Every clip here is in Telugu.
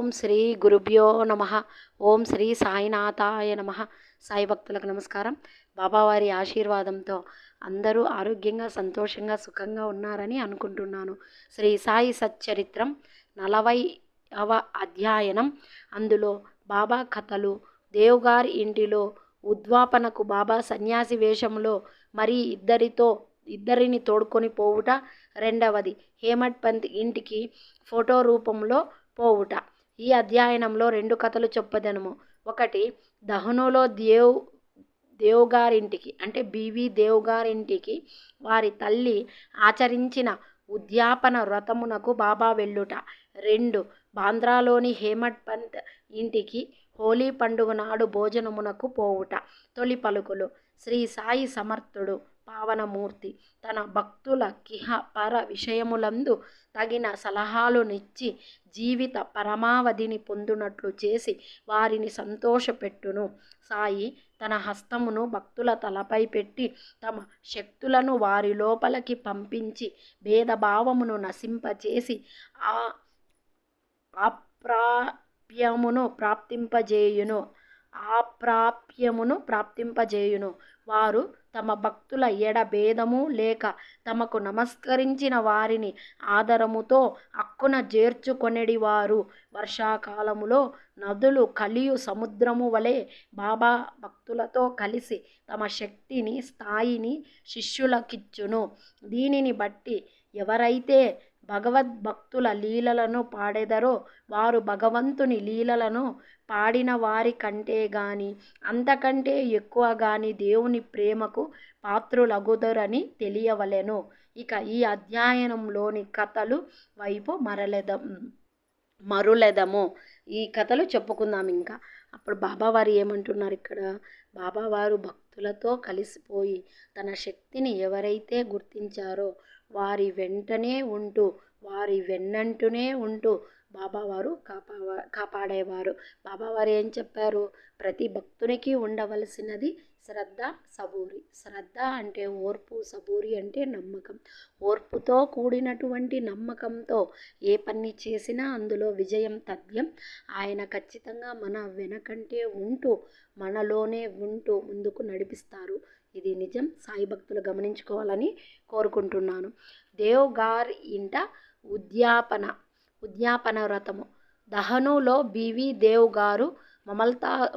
ఓం శ్రీ గురుభ్యో నమ. ఓం శ్రీ సాయినాథాయ నమ. సాయి భక్తులకు నమస్కారం. బాబావారి ఆశీర్వాదంతో అందరూ ఆరోగ్యంగా సంతోషంగా సుఖంగా ఉన్నారని అనుకుంటున్నాను. శ్రీ సాయి సచ్చరిత్రం నలభైవ అధ్యయనం. అందులో బాబా కథలు దేవుగారి ఇంటిలో ఉద్వాపనకు బాబా సన్యాసి వేషంలో మరి ఇద్దరితో ఇద్దరిని తోడుకొని పోవుట రెండవది. హేమట్ పంత్ ఇంటికి ఫోటో రూపంలో పోవుట. ఈ అధ్యయనంలో రెండు కథలు చెప్పదనము. ఒకటి దహనులో దేవ్ దేవ్ గారింటికి అంటే బీవీ దేవ్ గారింటికి వారి తల్లి ఆచరించిన ఉద్యాపన వ్రతమునకు బాబా వెళ్ళుట. రెండు బాంద్రాలోని హేమట్ పంత్ ఇంటికి హోలీ పండుగ నాడు భోజనమునకు పోవుట. తొలి పలుకులు శ్రీ సాయి సమర్థుడు పావనమూర్తి తన భక్తుల కిహ పర విషయములందు తగిన సలహాలునిచ్చి జీవిత పరమావధిని పొందునట్లు చేసి వారిని సంతోషపెట్టును. సాయి తన హస్తమును భక్తుల తలపై పెట్టి తమ శక్తులను వారి లోపలికి పంపించి భేదభావమును నశింపచేసి ఆ అప్రాప్యమును ప్రాప్తింపజేయును. ఆప్రాప్యమును ప్రాప్తింపజేయును. వారు తమ భక్తుల ఎడ భేదము లేక తమకు నమస్కరించిన వారిని ఆదరముతో అక్కున చేర్చుకొనెడివారు వర్షాకాలములో నదులు కలియు సముద్రము వలె బాబా భక్తులతో కలిసి తమ శక్తిని స్థాయిని శిష్యులకిచ్చును. దీనిని బట్టి ఎవరైతే భగవద్భక్తుల లీలలను పాడెదరో వారు భగవంతుని లీలలను పాడిన వారి కంటే గాని అంతకంటే ఎక్కువ గాని దేవుని ప్రేమకు పాత్రులగుదరని తెలియవలెను. ఇక ఈ అధ్యయనంలోని కథలు వైపు మరలెదం మరులెదము. ఈ కథలు చెప్పుకుందాం ఇంకా. అప్పుడు బాబావారు ఏమంటున్నారు ఇక్కడ? బాబావారు భక్తులతో కలిసిపోయి తన శక్తిని ఎవరైతే గుర్తించారో వారి వెంటనే ఉంటూ వారి వెన్నంటూనే ఉంటూ బాబావారు కాపా కాపాడేవారు. బాబావారు ఏం చెప్పారు? ప్రతి భక్తునికి ఉండవలసినది శ్రద్ధ సబూరి. శ్రద్ధ అంటే ఓర్పు సబూరి అంటే నమ్మకం. ఓర్పుతో కూడినటువంటి నమ్మకంతో ఏ పని చేసినా అందులో విజయం తథ్యం. ఆయన ఖచ్చితంగా మన వెనకంటే ఉంటూ మనలోనే ఉంటూ ముందుకు నడిపిస్తారు. ఇది నిజం. సాయి భక్తులు గమనించుకోవాలని కోరుకుంటున్నాను. దేవ్గార్ ఇంట ఉద్యాపన ఉద్యాపన వ్రతము. దహనులో బివి దేవ్ గారు మమలతా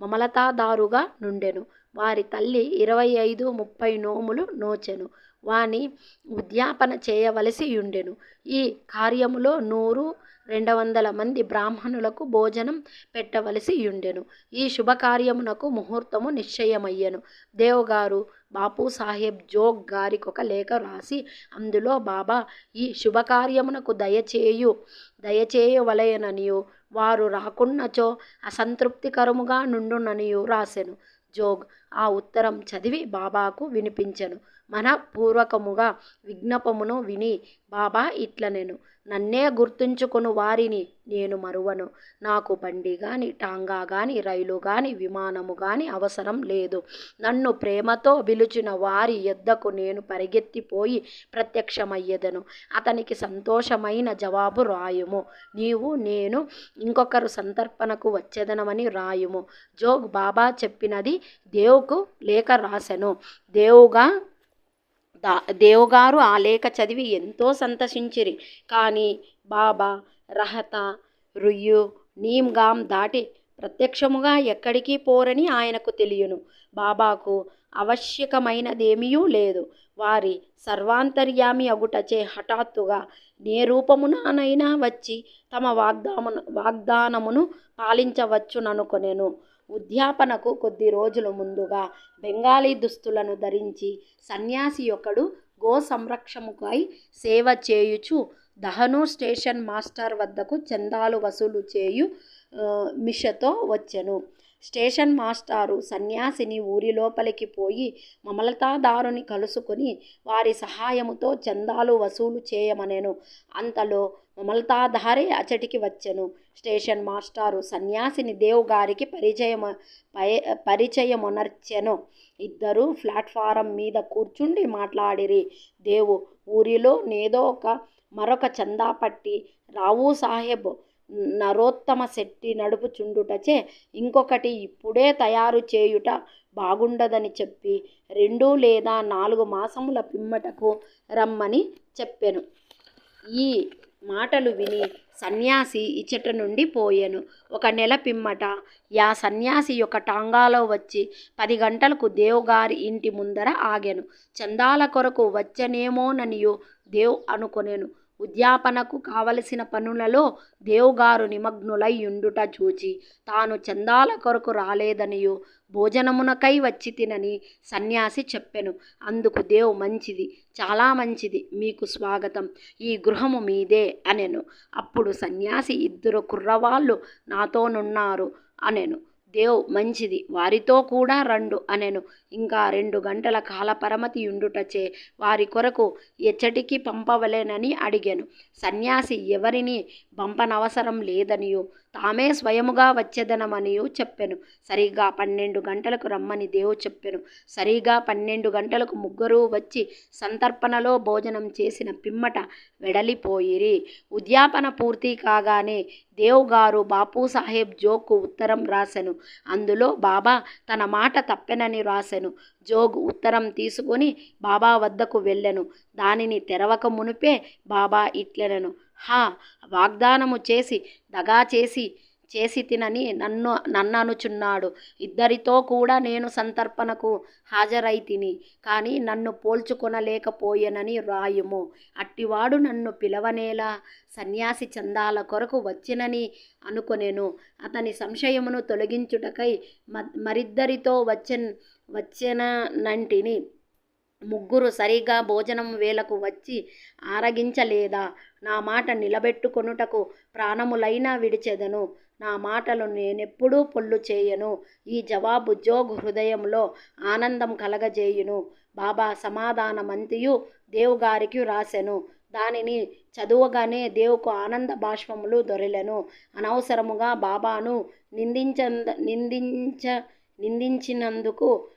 మమలతాదారుగా నుండెను. వారి తల్లి ఇరవై ఐదు ముప్పై నోములు నోచెను. వాని ఉద్యాపన చేయవలసి ఉండెను ఈ కార్యములో నూరు రెండు వందల మంది బ్రాహ్మణులకు భోజనం పెట్టవలసి ఉండెను ఈ శుభకార్యమునకు ముహూర్తము నిశ్చయమయ్యెను. దేవగారు బాపు సాహెబ్ జోగ్ గారికి ఒక లేఖ రాసి అందులో బాబా ఈ శుభకార్యమునకు దయచేయు దయచేయవలయననియు వారు రాకున్నచో అసంతృప్తికరముగా నుండుననియు రాసెను. జోగ్ ఆ ఉత్తరం చదివి బాబాకు వినిపించెను. మనపూర్వకముగా విజ్ఞాపమును విని బాబా ఇట్లనెను నన్నే గుర్తుంచుకుని వారిని. నేను మరువను. నాకు బండి కానీ టాంగా కానీ రైలు కానీ విమానము కానీ అవసరం లేదు. నన్ను ప్రేమతో పిలిచిన వారి ఎద్దకు నేను పరిగెత్తిపోయి ప్రత్యక్షమయ్యేదను. అతనికి సంతోషమైన జవాబు రాయుము. నీవు నేను ఇంకొకరు సంతర్పణకు వచ్చేదనమని రాయుము. జోగ్ బాబా చెప్పినది దేవుకు లేఖ రాసెను. దేవుగా దా దేవుగారు ఆ లేఖ చదివి ఎంతో సంతసించిరి. కానీ బాబా రహత రుయ్యు నీమ్గాం దాటి ప్రత్యక్షముగా ఎక్కడికి పోరని ఆయనకు తెలియను. బాబాకు ఆవశ్యకమైనదేమీ లేదు. వారి సర్వాంతర్యామి అగుటచే హఠాత్తుగా నే రూపముననైనా వచ్చి తమ వాగ్దామును వాగ్దానమును పాలించవచ్చుననుకొనెను. ఉద్యాపనకు కొద్ది రోజుల ముందుగా బెంగాలీ దుస్తులను ధరించి సన్యాసి ఒకడు గో సంరక్షముకై సేవ చేయుచు దహను స్టేషన్ మాస్టర్ వద్దకు చందాలు వసూలు చేయు మిషతో వచ్చెను. స్టేషన్ మాస్టారు సన్యాసిని ఊరి లోపలికి పోయి మమలతాదారుని కలుసుకొని వారి సహాయముతో చందాలు వసూలు చేయమనెను. అంతలో మమలతాధారే అచటికి వచ్చెను. స్టేషన్ మాస్టారు సన్యాసిని దేవ్ గారికి పరిచయం పరిచయమునర్చెను. ఇద్దరు ప్లాట్ఫారం మీద కూర్చుండి మాట్లాడిరి. దేవు ఊరిలో నేదో ఒక మరొక చందా పట్టి రావు సాహెబ్ నరోత్తమ శెట్టి నడుపుచుండుటచే ఇంకొకటి ఇప్పుడే తయారు చేయుట బాగుండదని చెప్పి రెండు లేదా నాలుగు మాసముల పిమ్మటకు రమ్మని చెప్పెను. ఈ మాటలు విని సన్యాసి ఇచ్చట నుండి పోయెను. ఒక నెల పిమ్మట యా సన్యాసి యొక్క టాంగాలో వచ్చి పది గంటలకు దేవుగారి ఇంటి ముందర ఆగాను. చందాల కొరకు వచ్చనేమోననియు దేవ్ అనుకొనేను. ఉద్యాపనకు కావలసిన పనులలో దేవుగారు నిమగ్నులై ఉండుట చూచి తాను చందాల కొరకు రాలేదనియు భోజనమునకై వచ్చి తినని సన్యాసి చెప్పెను. అందుకు దేవు మంచిది చాలా మంచిది మీకు స్వాగతం ఈ గృహము మీదే అనెను. అప్పుడు సన్యాసి ఇద్దరు కుర్రవాళ్ళు నాతోనున్నారు అనెను. దేవ్ మంచిది. వారితో కూడా రండు అనెను. ఇంకా రెండు గంటల కాలపరమతి ఉండుటచే వారి కొరకు ఎచ్చటికి పంపవలేనని అడిగాను. సన్యాసి ఎవరిని పంపనవసరం లేదనియు. తామే స్వయముగా వచ్చేదనమనియు చెప్పెను. సరిగా పన్నెండు గంటలకు రమ్మని దేవు చెప్పెను. సరిగా పన్నెండు గంటలకు ముగ్గురు వచ్చి సంతర్పణలో భోజనం చేసిన పిమ్మట వెడలిపోయిరి. ఉద్యాపన పూర్తి కాగానే దేవుగారు బాపు సాహెబ్ జోగ్కు ఉత్తరం రాసెను. అందులో బాబా తన మాట తప్పెనని రాసెను. జోగ్ ఉత్తరం తీసుకొని బాబా వద్దకు వెళ్ళెను. దానిని తెరవక మునిపే బాబా ఇట్లెనను. హా వాగ్దానము చేసి దగా చేసి చేసి తినని నన్ను నన్ననుచున్నాడు ఇద్దరితో కూడా నేను సంతర్పణకు హాజరై తిని కానీ నన్ను పోల్చుకొనలేకపోయెనని రాయుము. అట్టివాడు నన్ను పిలవనేలా సన్యాసి చందాల కొరకు వచ్చినని అనుకొనెను. అతని సంశయమును తొలగించుటకై మరిద్దరితో వచ్చెన్ వచ్చెనంటిని ముగ్గురు సరిగా భోజనం వేలకు వచ్చి ఆరగించలేదా? నా మాట నిలబెట్టుకొనుటకు ప్రాణములైనా విడిచెదను. నా మాటలు నేనెప్పుడూ పొల్లు చేయను. ఈ జవాబు జోగ్ హృదయంలో ఆనందం కలగజేయును. బాబా సమాధానమంతియు దేవుగారికి వ్రాసెను. దానిని చదువగానే దేవుకు ఆనంద బాష్పములు దొరలెను. అనవసరముగా బాబాను నిందించ నిందించ నిందించినందుకు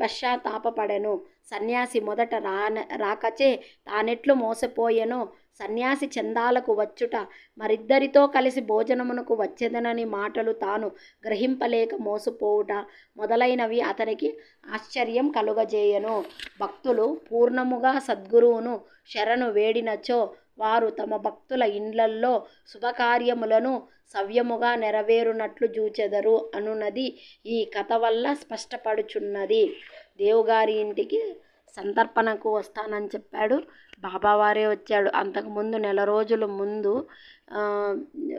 పశ్చాత్తాపపడెను సన్యాసి మొదట రాన రాకచే తానెట్లు మోసపోయెనో. సన్యాసి చందాలకు వచ్చుట మరిద్దరితో కలిసి భోజనమునకు వచ్చెదనని మాటలు తాను గ్రహింపలేక మోసపోవుట మొదలైనవి అతనికి ఆశ్చర్యం కలుగజేయను. భక్తులు పూర్ణముగా సద్గురువును శరణు వేడినచో వారు తమ భక్తుల ఇండ్లల్లో శుభకార్యములను సవ్యముగా నెరవేరునట్లు చూచెదరు అనునది ఈ కథ వల్ల స్పష్టపడుచున్నది. దేవుగారి ఇంటికి సంతర్పణకు వస్తానని చెప్పాడు. బాబావారే వచ్చాడు. అంతకుముందు నెల రోజుల ముందు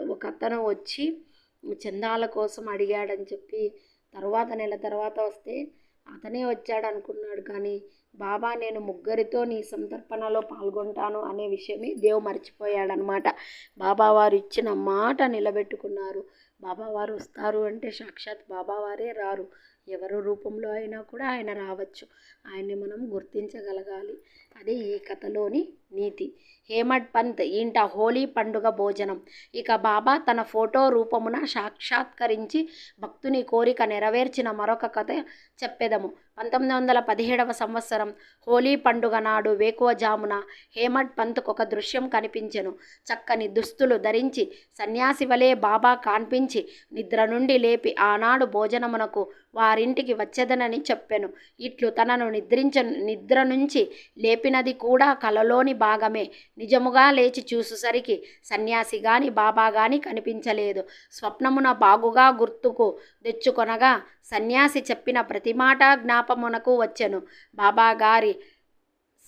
ఒక అతను వచ్చి చందాల కోసం అడిగాడని చెప్పి తర్వాత నెల తర్వాత వస్తే అతనే వచ్చాడు అనుకున్నాడు కానీ బాబా నేను ముగ్గురితో నీ సంతర్పణలో పాల్గొంటాను అనే విషయమే దేవు మర్చిపోయాడనమాట. బాబావారు ఇచ్చిన మాట నిలబెట్టుకున్నారు. బాబావారు వస్తారు అంటే సాక్షాత్ బాబావారే రారు. ఎవరు రూపంలో అయినా కూడా ఆయన రావచ్చు. ఆయన్ని మనం గుర్తించగలగాలి. అదే ఈ కథలోని నీతి. హేమడ్ పంత్ ఇంట హోలీ పండుగ భోజనం. ఇక బాబా తన ఫోటో రూపమున సాక్షాత్కరించి భక్తుని కోరిక నెరవేర్చిన మరొక కథ చెప్పెదము. పంతొమ్మిది వందల పదిహేడవ సంవత్సరం హోలీ పండుగ నాడు వేకువజామున హేమడ్ పంత్కు ఒక దృశ్యం కనిపించెను. చక్కని దుస్తులు ధరించి సన్యాసి వలె బాబా కాన్పించి నిద్ర నుండి లేపి ఆనాడు భోజనమునకు వారింటికి వచ్చేదనని చెప్పెను. ఇట్లు తనను నిద్రించ నిద్ర నుంచి లేపినది కూడా కలలోని భాగమే. నిజముగా లేచి చూసేసరికి సన్యాసి గాని బాబా గాని కనిపించలేదు. స్వప్నమున బాగుగా గుర్తుకు తెచ్చుకొనగా సన్యాసి చెప్పిన ప్రతి మాట జ్ఞాపమునకు వచ్చెను. బాబా గారి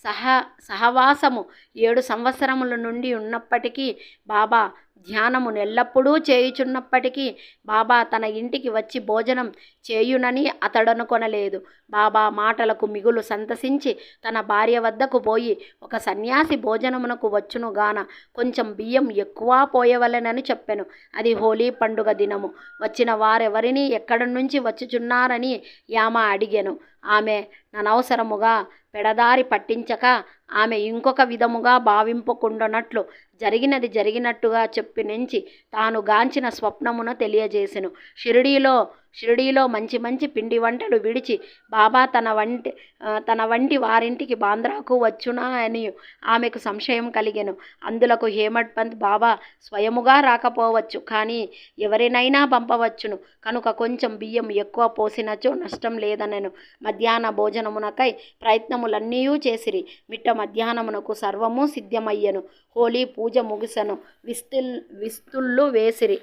సహ సహవాసము. ఏడు సంవత్సరముల నుండి ఉన్నప్పటికీ బాబా ధ్యానము ఎల్లప్పుడూ చేయుచున్నప్పటికీ బాబా తన ఇంటికి వచ్చి భోజనం చేయునని అతడనుకొనలేదు. బాబా మాటలకు మిగులు సంతసించి తన భార్య వద్దకు పోయి ఒక సన్యాసి భోజనమునకు వచ్చునుగాన కొంచెం బియ్యం ఎక్కువ పోయవలెనని చెప్పెను. అది హోలీ పండుగ దినము. వచ్చిన వారెవరిని ఎక్కడి నుంచి వచ్చుచున్నారని యామ అడిగాను. ఆమె ననవసరముగా పెడదారి పట్టించక ఆమె ఇంకొక విధముగా భావింపకుండానట్లు జరిగినది జరిగినట్టుగా చెప్పి నుంచి తాను గాంచిన స్వప్నమును తెలియజేసెను. షిరిడీలో షిరిడీలో మంచి మంచి పిండి వంటలు విడిచి బాబా తన వంటి తన వంటి వారింటికి బాంద్రాకు వచ్చునా అని ఆమెకు సంశయం కలిగెను. అందులకు హేమట్ పంత్ బాబా స్వయముగా రాకపోవచ్చు కానీ ఎవరినైనా పంపవచ్చును. కనుక కొంచెం బియ్యం ఎక్కువ పోసినచో నష్టం లేదనెను. మధ్యాహ్న భోజనమునకై ప్రయత్నములన్నీ చేసిరి. మిట్ట మధ్యాహ్నమునకు సర్వము సిద్ధమయ్యను. హోలీ పూజ ముగిసెను. విస్తుల్ విస్తుళ్ళు వేసిరి.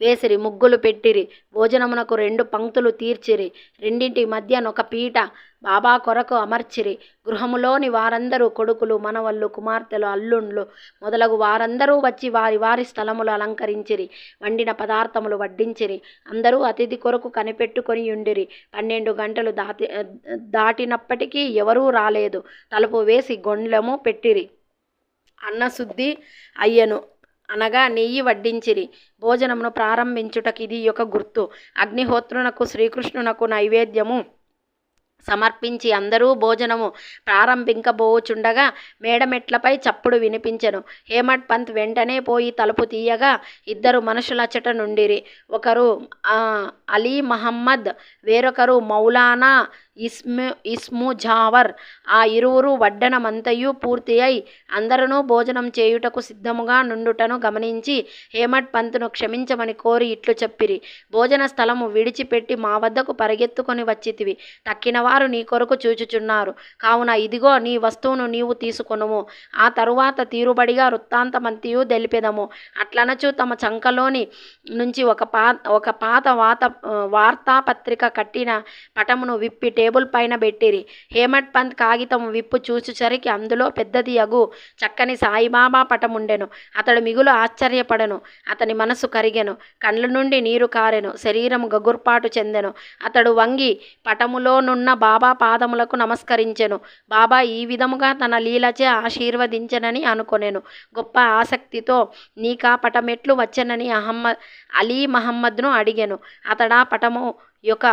వేసిరి ముగ్గులు పెట్టిరి భోజనమునకు రెండు పంక్తులు తీర్చిరి రెండింటి మధ్యనొక పీట బాబా కొరకు అమర్చిరి. గృహములోని వారందరూ కొడుకులు మనవళ్ళు కుమార్తెలు అల్లుండ్లు మొదలగు వారందరూ వచ్చి వారి వారి స్థలములు అలంకరించిరి వండిన పదార్థములు వడ్డించిరి అందరూ అతిథి కొరకు కనిపెట్టుకొని ఉండిరి. పన్నెండు గంటలు దాటి దాటినప్పటికీ ఎవరూ రాలేదు. తలుపు వేసి గొండ్లము పెట్టిరి. అన్నశుద్ధి అయ్యను. అనగా నెయ్యి వడ్డించిరి. భోజనమును ప్రారంభించుటకు ఇది ఒక గుర్తు. అగ్నిహోత్రునకు శ్రీకృష్ణునకు నైవేద్యము. సమర్పించి అందరూ భోజనము ప్రారంభింకబోచుండగా మేడమెట్లపై చప్పుడు వినిపించెను. హేమట్ పంత్ వెంటనే పోయి తలుపు తీయగా ఇద్దరు మనుషులచ్చట నుండిరి. ఒకరు అలీ మహమ్మద్ వేరొకరు మౌలానా ఇస్ము ఇస్ము జావర్ ఆ ఇరువురు వడ్డనమంతయు పూర్తి అయి అందరూ భోజనం చేయుటకు సిద్ధముగా నుండుటను గమనించి హేమట్ పంతును క్షమించమని కోరి ఇట్లు చెప్పిరి. భోజన స్థలము విడిచిపెట్టి మా వద్దకు పరిగెత్తుకొని వచ్చితివి. తక్కిన వారు నీ కొరకు చూచుచున్నారు. కావున ఇదిగో నీ వస్తువును నీవు తీసుకొనుము. ఆ తరువాత తీరుబడిగా వృత్తాంతమంతియు తెలిపెదము. అట్లనచు తమ చంకలోని నుంచి ఒక పా ఒక పాత వాత వార్తాపత్రిక కట్టిన పటమును విప్పి టేబుల్ పైన పెట్టిరి. హేమట్ పంత్ కాగితం విప్పు చూచుచరికి అందులో పెద్దది అగు చక్కని సాయిబాబా పటముండెను. అతడు మిగులు ఆశ్చర్యపడెను. అతని మనసు కరిగెను. కండ్ల నుండి నీరు కారెను. శరీరం గగుర్పాటు చెందెను. అతడు వంగి పటములోనున్న బాబా పాదములకు నమస్కరించెను. బాబా ఈ విధముగా తన లీలచే ఆశీర్వదించనని అనుకొనెను. గొప్ప ఆసక్తితో నీకా పటమెట్లు వచ్చనని అహమ్మద్ అలీ మహమ్మద్ను అడిగెను. అతడా పటము యొక్క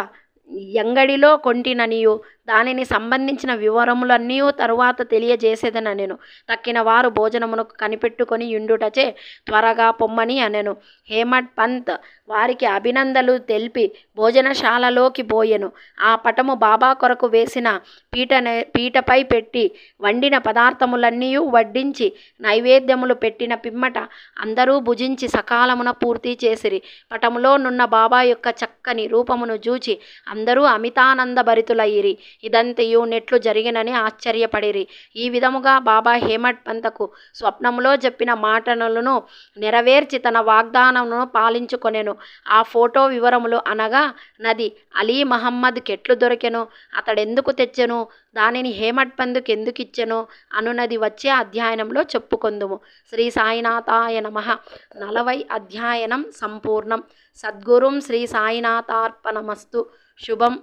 ఎంగడిలో కొంటిననియు. దానిని సంబంధించిన వివరములన్నీ తరువాత తెలియజేసేదనెను. తక్కిన వారు భోజనమునకు కనిపెట్టుకొని యుండుటచే త్వరగా పొమ్మని అనెను. హేమడ్ పంత్ వారికి అభినందనలు తెలిపి భోజనశాలలోకి పోయెను ఆ పటము బాబా కొరకు వేసిన పీట పీటపై పెట్టి వండిన పదార్థములన్నీ వడ్డించి నైవేద్యములు పెట్టిన పిమ్మట అందరూ భుజించి సకాలమున పూర్తి చేసిరి. పటములో నున్న బాబా యొక్క చక్కని రూపమును చూచి అందరూ అమితానంద భరితులయ్యిరి. ఇదంతయు నెట్లు జరిగినని ఆశ్చర్యపడిరి. ఈ విధముగా బాబా హేమట్ పంతకు స్వప్నములో చెప్పిన మాటలను నెరవేర్చి తన వాగ్దానమును పాలించుకొనెను. ఆ ఫోటో వివరములు అనగా నది అలీ మహమ్మద్ కెట్లు దొరికెను అతడెందుకు తెచ్చెను దానిని హేమట్ పందుకు ఎందుకు ఇచ్చెను అనునది వచ్చే అధ్యయనంలో చెప్పుకొందుము. శ్రీ సాయినాథాయ నమ. నలభై అధ్యయనం సంపూర్ణం. సద్గురుం శ్రీ సాయినాథార్పణమస్తు. శుభం